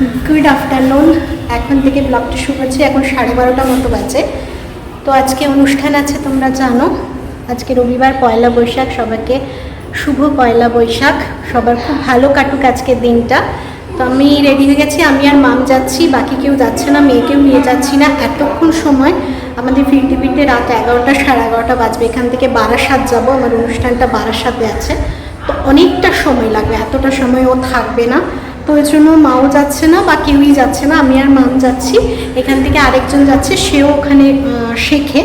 Good afternoon এখন থেকে ব্লগটা শুরু হচ্ছে এখন সাড়ে বারোটা মতো বাজে। তো আজকে অনুষ্ঠান আছে, তোমরা জানো। আজকে রবিবার, পয়লা বৈশাখ। সবাইকে শুভ পয়লা বৈশাখ। সবার খুব ভালো কাটুক আজকের দিনটা। তো আমি রেডি হয়ে গেছি। আমি আর মাম যাচ্ছি। বাকি কেউ যাচ্ছে না মেয়েকেও নিয়ে যাচ্ছি না। এতক্ষণ সময় আমাদের ফিরতে ফিরতে রাত এগারোটা, সাড়ে এগারোটা বাজবে। এখান থেকে বারাসাত যাব। আমার অনুষ্ঠানটা বারাসাতে আছে। তো অনেকটা সময় লাগবে। এতটা সময় ও থাকবে না। তো ওই জন্য মাও যাচ্ছে না বা কেউই যাচ্ছে না, আমি আর মাম যাচ্ছি। এখান থেকে আরেকজন যাচ্ছে, সেও ওখানে শেখে।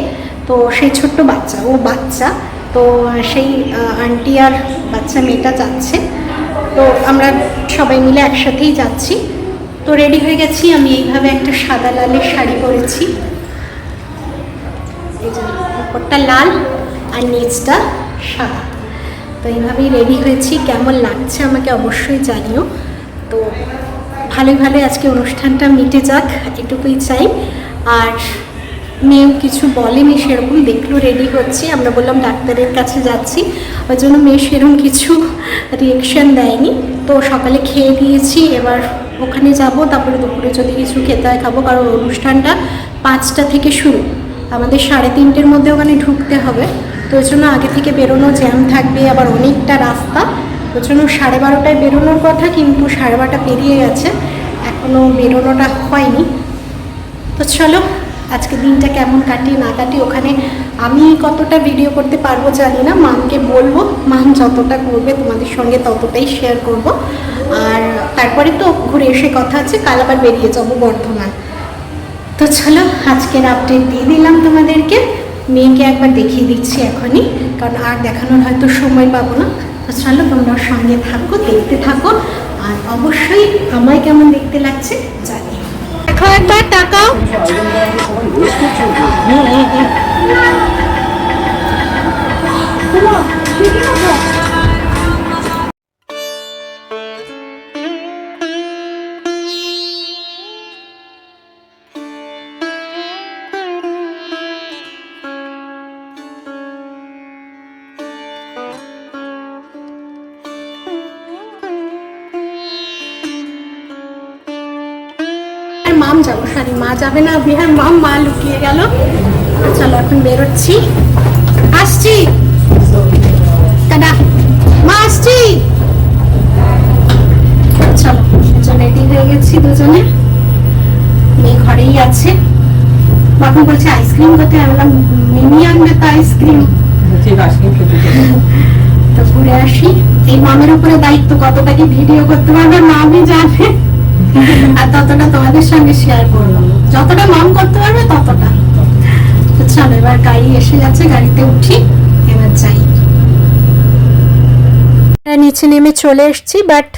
তো সেই ছোট্ট বাচ্চা, ও বাচ্চা। তো সেই আন্টি আর বাচ্চা মেয়েটা যাচ্ছে। তো আমরা সবাই মিলে একসাথেই যাচ্ছি। তো রেডি হয়ে গেছি, আমি এইভাবে একটা সাদা লালের শাড়ি পরেছি। উপরটা লাল আর নিচটা সাদা। তো এইভাবেই রেডি হয়েছি। কেমন লাগছে আমাকে অবশ্যই জানিও। তো ভালোই ভালোই আজকে অনুষ্ঠানটা মিটে যাক, এটুকুই চাই। আর মেয়েও কিছু বলেনি, সেরকম দেখল রেডি হচ্ছে। আমরা বললাম ডাক্তারের কাছে যাচ্ছি। ওই জন্য মেয়ে সেরকম কিছু রিয়েকশন দেয়নি। তো সকালে খেয়ে দিয়েছি এবার ওখানে যাব। তারপরে দুপুরে যদি কিছু খেতে হয় খাব, কারণ অনুষ্ঠানটা পাঁচটা থেকে শুরু। আমাদের সাড়ে তিনটের মধ্যে ওখানে ঢুকতে হবে। তো ওই জন্য আগে থেকে বেরোনো জ্যাম থাকবে। আবার অনেকটা রাস্তা। ওই সাড়ে বারোটায় বেরোনোর কথা, কিন্তু সাড়ে বারোটা পেরিয়ে গেছে। এখনও বেরোনোটা হয়নি। তো চলো, আজকে দিনটা কেমন কাটি না কাটি ওখানে আমি কতটা ভিডিও করতে পারব জানি না। মামকে বলব মাম যতটা করবে তোমাদের সঙ্গে ততটাই শেয়ার করব। আর তারপরে তো ঘুরে এসে কথা আছে, কাল আবার বেরিয়ে যাব বর্ধমান। তো চলো, আজকের আপডেট দিয়ে দিলাম তোমাদেরকে। মেয়েকে একবার দেখিয়ে দিচ্ছি এখনই, কারণ আর দেখানোর হয়তো সময় পাবো না। তো চলো তোমরা সঙ্গে থাকো দেখতে থাকো। আর অবশ্যই আমায় কেমন দেখতে লাগছে জানি। দেখো একবার টাকাও আর মাম যাব। সরি মা যাবে না বিহার মাম মা লুকিয়ে গেল। চলো এখন বেরোচ্ছি। আসছি। টাটা। মা আসছি। চলো রেডি হয়ে গেছি দুজনে। মেয়ে ঘরেই আছে। বলছে আইসক্রিম কোথায়? আমি বললাম মিমি আনবে তো আইসক্রিম। তো ঘুরে আসি। এই মামের উপরে দায়িত্ব কতটা কি ভিডিও করতে পারবে মামই জানে। আর ততটা তোমাদের সঙ্গে শেয়ার করব যতটা মন করতে পারবে ততটা। তো চলো এবার গাড়ি এসে যাচ্ছে গাড়িতে উঠি এবার যাই। নিচে নেমে চলে এসেছি বাট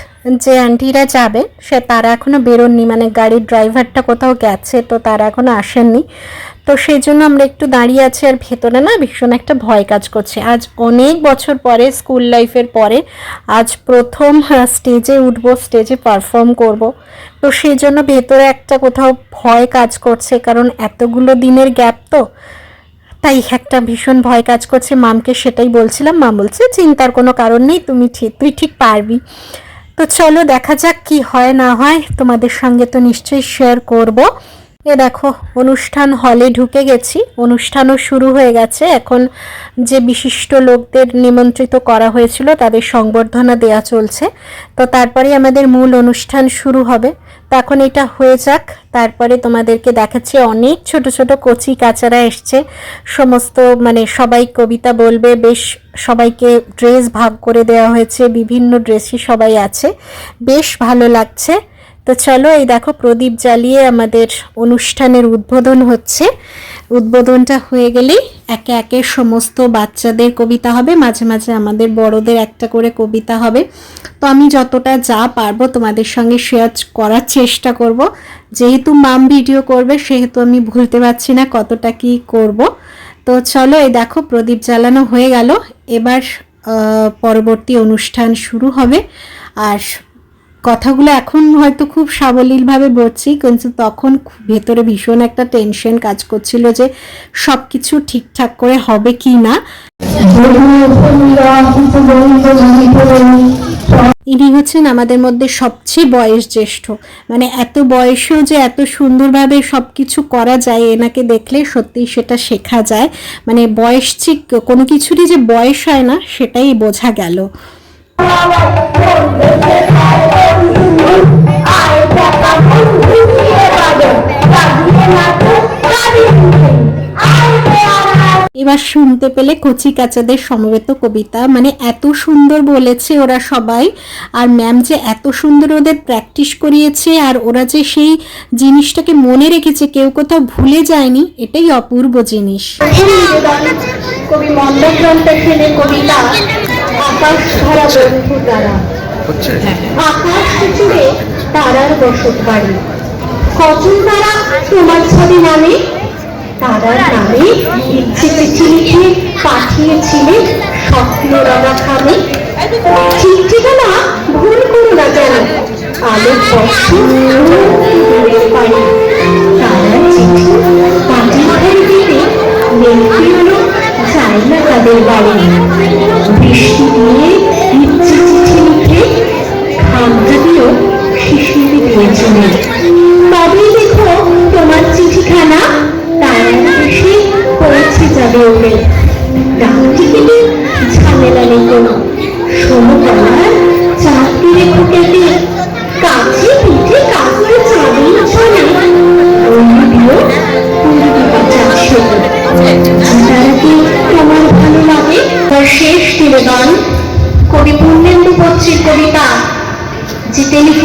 যে আন্টিরা যাবে, সে তারা এখনও বেরোননি। মানে গাড়ির ড্রাইভারটা কোথাও গেছে, তো তারা এখনও আসেননি। তো সেই জন্য আমরা একটু দাঁড়িয়ে আছি আর ভেতরে না ভীষণ একটা ভয় কাজ করছে। আজ অনেক বছর পরে, স্কুল লাইফের পরে, আজ প্রথম স্টেজে উঠবো, স্টেজে পারফর্ম করব। তো সেই জন্য ভেতরে একটা কোথাও ভয় কাজ করছে, কারণ এতগুলো দিনের গ্যাপ তো। তাই একটা ভীষণ ভয় কাজ করছে। মামকে সেটাই বলছিলাম। মা বলছে, চিন্তার কোনো কারণ নেই, তুমি ঠিক তুই ঠিক পারবি। তো চলো দেখা যাক কি হয়, না হয়। তোমাদের সঙ্গে তো নিশ্চয়ই শেয়ার করব। এ দেখো, অনুষ্ঠান হলে ঢুকে গেছি। অনুষ্ঠানও শুরু হয়ে গেছে। এখন যে বিশিষ্ট লোকদের নিমন্ত্রিত করা হয়েছিল, তাদের সংবর্ধনা দেয়া চলছে। তো তারপরে আমাদের মূল অনুষ্ঠান শুরু হবে। তো এখন এটা হয়ে যাক। তারপরে তোমাদেরকে দেখাচ্ছি, অনেক ছোট ছোট কচি কাচারা এসছে। সমস্ত মানে সবাই কবিতা বলবে, বেশ সবাইকে ড্রেস ভাগ করে দেওয়া হয়েছে, বিভিন্ন ড্রেসই সবাই আছে। বেশ ভালো লাগছে। তো চলো এই দেখো প্রদীপ জ্বালিয়ে আমাদের অনুষ্ঠানের উদ্বোধন হচ্ছে। উদ্বোধনটা হয়ে গেলেই একে একে সমস্ত বাচ্চাদের কবিতা হবে, মাঝে মাঝে আমাদের বড়দের একটা করে কবিতা হবে। তো আমি যতটা যা পারব তোমাদের সঙ্গে শেয়ার করার চেষ্টা করব। যেহেতু মাম ভিডিও করবে, সেহেতু আমি ভুলতে পারছি না কতটা কি করব। তো চলো এই দেখো প্রদীপ জ্বালানো হয়ে গেল। এবার পরবর্তী অনুষ্ঠান শুরু হবে। আর কথাগুলো এখন হয়তো খুব সাবলীলভাবে বলছি, কিন্তু তখন ভেতরে ভীষণ একটা টেনশন কাজ করছিল যে সব কিছু ঠিকঠাক করে হবে কি না। ইনি হচ্ছেন আমাদের মধ্যে সবচেয়ে বয়স জ্যেষ্ঠ। মানে এত বয়সেও যে এত সুন্দরভাবে সব কিছু করা যায়, এনাকে দেখলে সত্যি সেটা শেখা যায়। মানে বয়স ঠিক, কোনো কিছুরই যে বয়স হয় না, সেটাই বোঝা গেল। এবার শুনতে পেলে কচি কাচাদের সমবেত কবিতা। মানে এত সুন্দর বলেছে ওরা সবাই। আর ম্যাম যে এত সুন্দর ওদের প্র্যাকটিস করিয়েছে আর ওরা যে সেই জিনিসটাকে মনে রেখেছে, কেউ কোথাও ভুলে যায়নি, এটাই অপূর্ব জিনিস। কবি মন্দগ্রন্থ কবিতা আকাশ ধরা বন্ধু দ্বারা। আকাশ জুড়ে তারার বসত বাড়ি। কজন তারা তোমার ছবি নামে? তারার নামে ইচ্ছে চিঠি লিখে পাঠিয়েছিলে স্বপ্ন খামে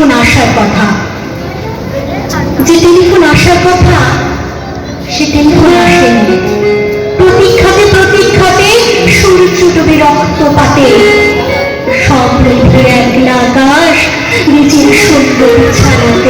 টেলিফোন আসার কথা। যে টেলিফোন আসার কথা সে টেলিফোন আসেনি প্রতীক্ষাতে প্রতীক্ষাতে সূর্য ডুবে রক্তপাতে। সব রেখে একলা আকাশ নিজের সদ্য বিছানাতে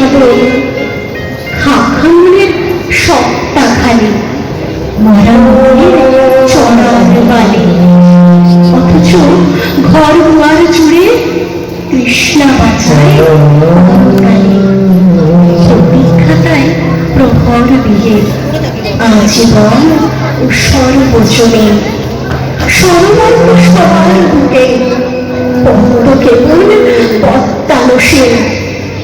আদল খাখানের সবটা খালি বালি। অথচ ঘর দুয়ার জুড়ে তৃষ্ণা বাঁচায় অকালে প্রহর দিয়ে আজীবন সর্বজনে সর্বর্ণ সবার বুকে পদ্ম কেবল পদ্মানসে